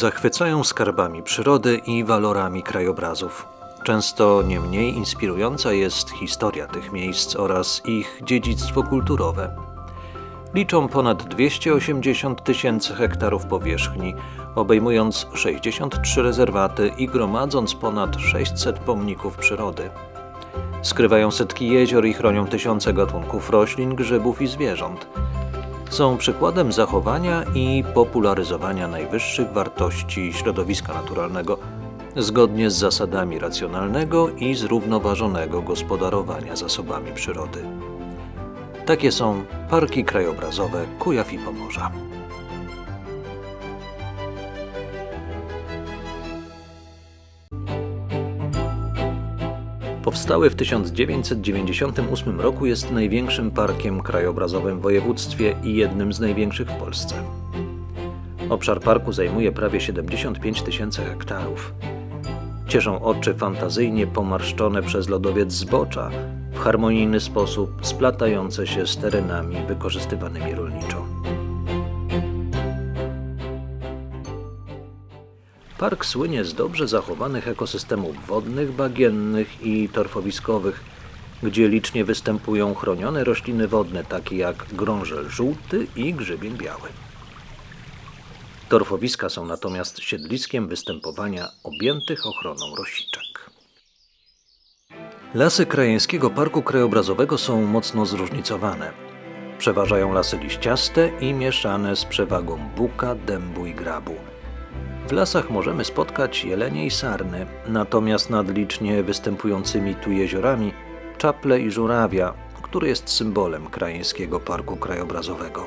Zachwycają skarbami przyrody i walorami krajobrazów. Często nie mniej inspirująca jest historia tych miejsc oraz ich dziedzictwo kulturowe. Liczą ponad 280 tysięcy hektarów powierzchni, obejmując 63 rezerwaty i gromadząc ponad 600 pomników przyrody. Skrywają setki jezior i chronią tysiące gatunków roślin, grzybów i zwierząt. Są przykładem zachowania i popularyzowania najwyższych wartości środowiska naturalnego, zgodnie z zasadami racjonalnego i zrównoważonego gospodarowania zasobami przyrody. Takie są parki krajobrazowe Kujaw i Pomorza. Powstały w 1998 roku jest największym parkiem krajobrazowym w województwie i jednym z największych w Polsce. Obszar parku zajmuje prawie 75 tysięcy hektarów. Cieszą oczy fantazyjnie pomarszczone przez lodowiec zbocza, w harmonijny sposób splatające się z terenami wykorzystywanymi rolniczo. Park słynie z dobrze zachowanych ekosystemów wodnych, bagiennych i torfowiskowych, gdzie licznie występują chronione rośliny wodne, takie jak grążel żółty i grzybień biały. Torfowiska są natomiast siedliskiem występowania objętych ochroną rosiczek. Lasy Krajeńskiego Parku Krajobrazowego są mocno zróżnicowane. Przeważają lasy liściaste i mieszane z przewagą buka, dębu i grabu. W lasach możemy spotkać jelenie i sarny, natomiast nad licznie występującymi tu jeziorami czaple i żurawia, który jest symbolem Krajeńskiego Parku Krajobrazowego.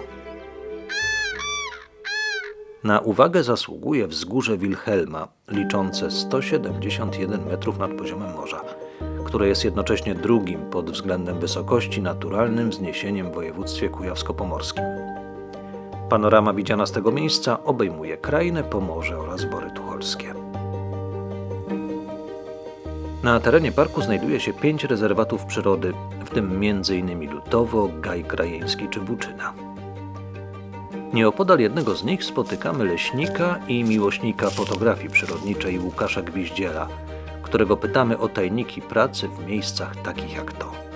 Na uwagę zasługuje wzgórze Wilhelma, liczące 171 metrów nad poziomem morza, które jest jednocześnie drugim pod względem wysokości naturalnym wzniesieniem w województwie kujawsko-pomorskim. Panorama widziana z tego miejsca obejmuje krainę Pomorze oraz Bory Tucholskie. Na terenie parku znajduje się pięć rezerwatów przyrody, w tym m.in. Lutowo, Gaj Krajeński czy Buczyna. Nieopodal jednego z nich spotykamy leśnika i miłośnika fotografii przyrodniczej Łukasza Gwiździela, którego pytamy o tajniki pracy w miejscach takich jak to.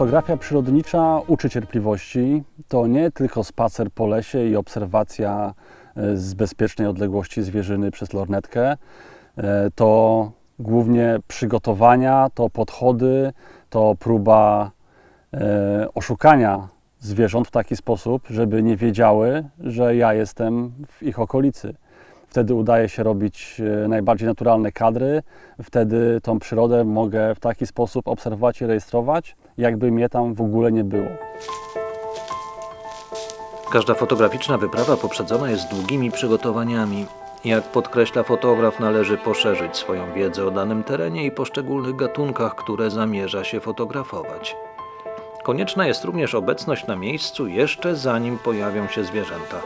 Fotografia przyrodnicza uczy cierpliwości. To nie tylko spacer po lesie i obserwacja e, z bezpiecznej odległości zwierzyny przez lornetkę. E, To głównie przygotowania, to podchody, to próba e, oszukania zwierząt w taki sposób, żeby nie wiedziały, że ja jestem w ich okolicy. Wtedy udaje się robić e, najbardziej naturalne kadry. Wtedy tą przyrodę mogę w taki sposób obserwować i rejestrować, jakby mnie tam w ogóle nie było. Każda fotograficzna wyprawa poprzedzona jest długimi przygotowaniami. Jak podkreśla fotograf, należy poszerzyć swoją wiedzę o danym terenie i poszczególnych gatunkach, które zamierza się fotografować. Konieczna jest również obecność na miejscu jeszcze zanim pojawią się zwierzęta,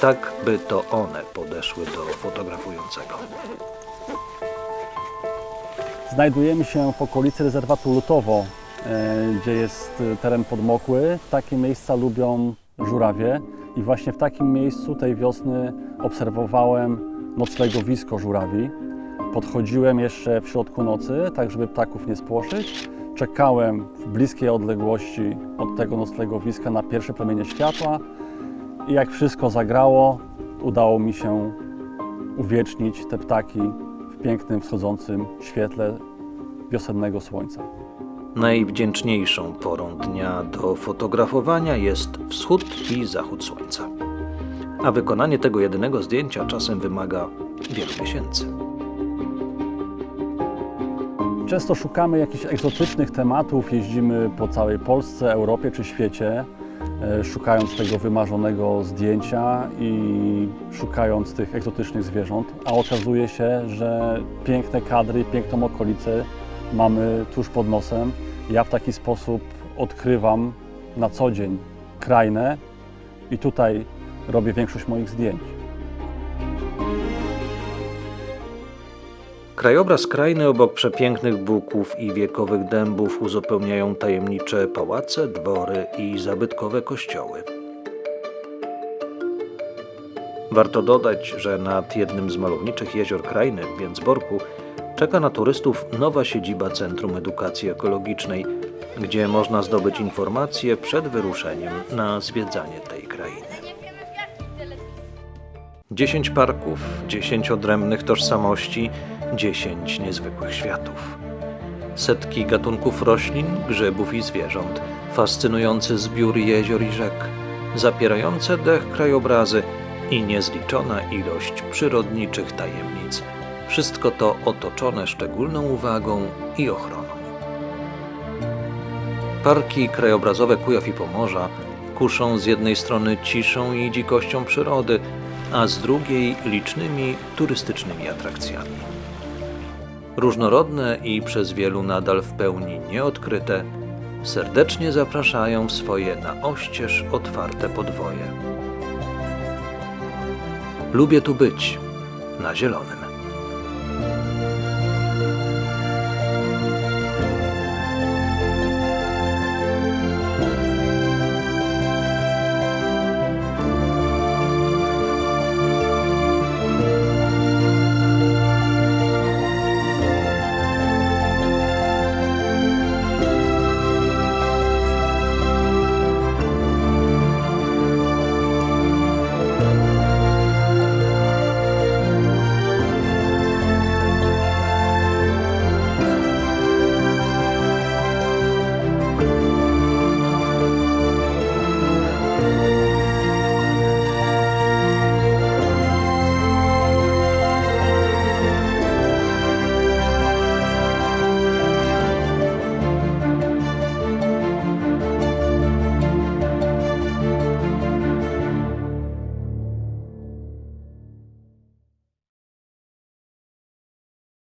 tak by to one podeszły do fotografującego. Znajdujemy się w okolicy rezerwatu Lutowo, e, gdzie jest teren podmokły. Takie miejsca lubią żurawie i właśnie w takim miejscu tej wiosny obserwowałem noclegowisko żurawi. Podchodziłem jeszcze w środku nocy, tak żeby ptaków nie spłoszyć. Czekałem w bliskiej odległości od tego noclegowiska na pierwsze promienie światła i jak wszystko zagrało, udało mi się uwiecznić te ptaki w pięknym wschodzącym świetle wiosennego słońca. Najwdzięczniejszą porą dnia do fotografowania jest wschód i zachód słońca. A wykonanie tego jedynego zdjęcia czasem wymaga wielu miesięcy. Często szukamy jakichś egzotycznych tematów, jeździmy po całej Polsce, Europie czy świecie, e, szukając tego wymarzonego zdjęcia i szukając tych egzotycznych zwierząt, a okazuje się, że piękne kadry, piękną okolicę mamy tuż pod nosem. Ja w taki sposób odkrywam na co dzień krainę i tutaj robię większość moich zdjęć. Krajobraz krainy obok przepięknych buków i wiekowych dębów uzupełniają tajemnicze pałace, dwory i zabytkowe kościoły. Warto dodać, że nad jednym z malowniczych jezior krainy w Więcborku czeka na turystów nowa siedziba Centrum Edukacji Ekologicznej, gdzie można zdobyć informacje przed wyruszeniem na zwiedzanie tej krainy. 10 parków, 10 odrębnych tożsamości, 10 niezwykłych światów. Setki gatunków roślin, grzybów i zwierząt, fascynujący zbiór jezior i rzek, zapierające dech krajobrazy i niezliczona ilość przyrodniczych tajemnic. Wszystko to otoczone szczególną uwagą i ochroną. Parki krajobrazowe Kujaw i Pomorza kuszą z jednej strony ciszą i dzikością przyrody, a z drugiej licznymi turystycznymi atrakcjami. Różnorodne i przez wielu nadal w pełni nieodkryte, serdecznie zapraszają w swoje na oścież otwarte podwoje. Lubię tu być, na zielonym.